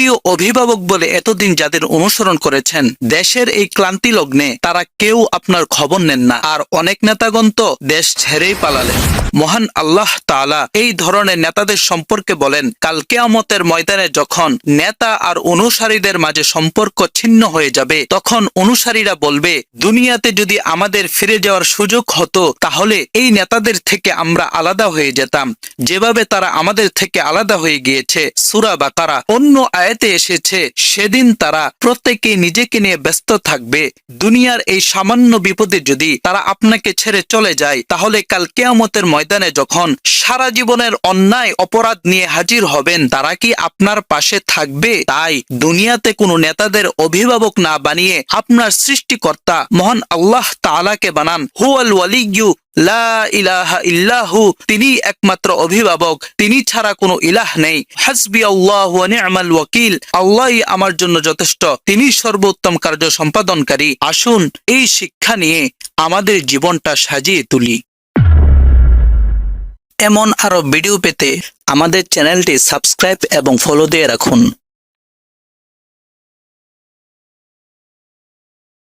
প্রিয় অভিভাবক বলে এতদিন যাদের অনুসরণ করেছেন, দেশের এই ক্লান্তি লগ্নে তারা কেউ আপনার খবর নেন না। আর অনেক নেতাগণ তো দেশ ছেড়েই পালালেন। মহান আল্লাহ তাআলা এই ধরনের নেতাদের সম্পর্কে বলেন, কাল কেয়ামতের ময়দানে যখন নেতা আর অনুসারীদের মাঝে সম্পর্ক ছিন্ন হয়ে যাবে, তখন অনুসারীরা বলবে, দুনিয়াতে যদি আমাদের ফিরে যাওয়ার সুযোগ হতো, তাহলে এই নেতাদের থেকে আমরা আলাদা হয়ে যেতাম। যেভাবে তারা আমাদের থেকে আলাদা হয়ে গিয়েছে, সুরা বা তারা অন্য আয়াতে এসেছে, সেদিন তারা প্রত্যেকে নিজেকে নিয়ে ব্যস্ত থাকবে। দুনিয়ার এই সামান্য বিপদে যদি তারা আপনাকে ছেড়ে চলে যায়, তাহলে কাল কেয়ামতের ময়দানে যখন সারা জীবনের অন্যায়, অপরাধ নিয়ে হাজির হবেন, তারা কি আপনার পাশে থাকবে? তাই দুনিয়াতে কোনো নেতাদের অভিভাবক না বানিয়ে আপনার সৃষ্টিকর্তা মহান আল্লাহ তাআলাকে বানান। হুয়াল ওয়ালিয়ু লা ইলাহা ইল্লাহু, তিনি একমাত্র অভিভাবক, তিনি ছাড়া কোনো ইলাহ নেই। হাসবি আল্লাহ নি'মাল ওয়াকিল, আল্লাহই আমার জন্য যথেষ্ট, তিনি সর্বোত্তম কার্য সম্পাদনকারী। আসুন, এই শিক্ষা নিয়ে আমাদের জীবনটা সাজিয়ে তুলি। এমন আরও ভিডিও পেতে আমাদের চ্যানেলটি সাবস্ক্রাইব এবং ফলো দিয়ে রাখুন।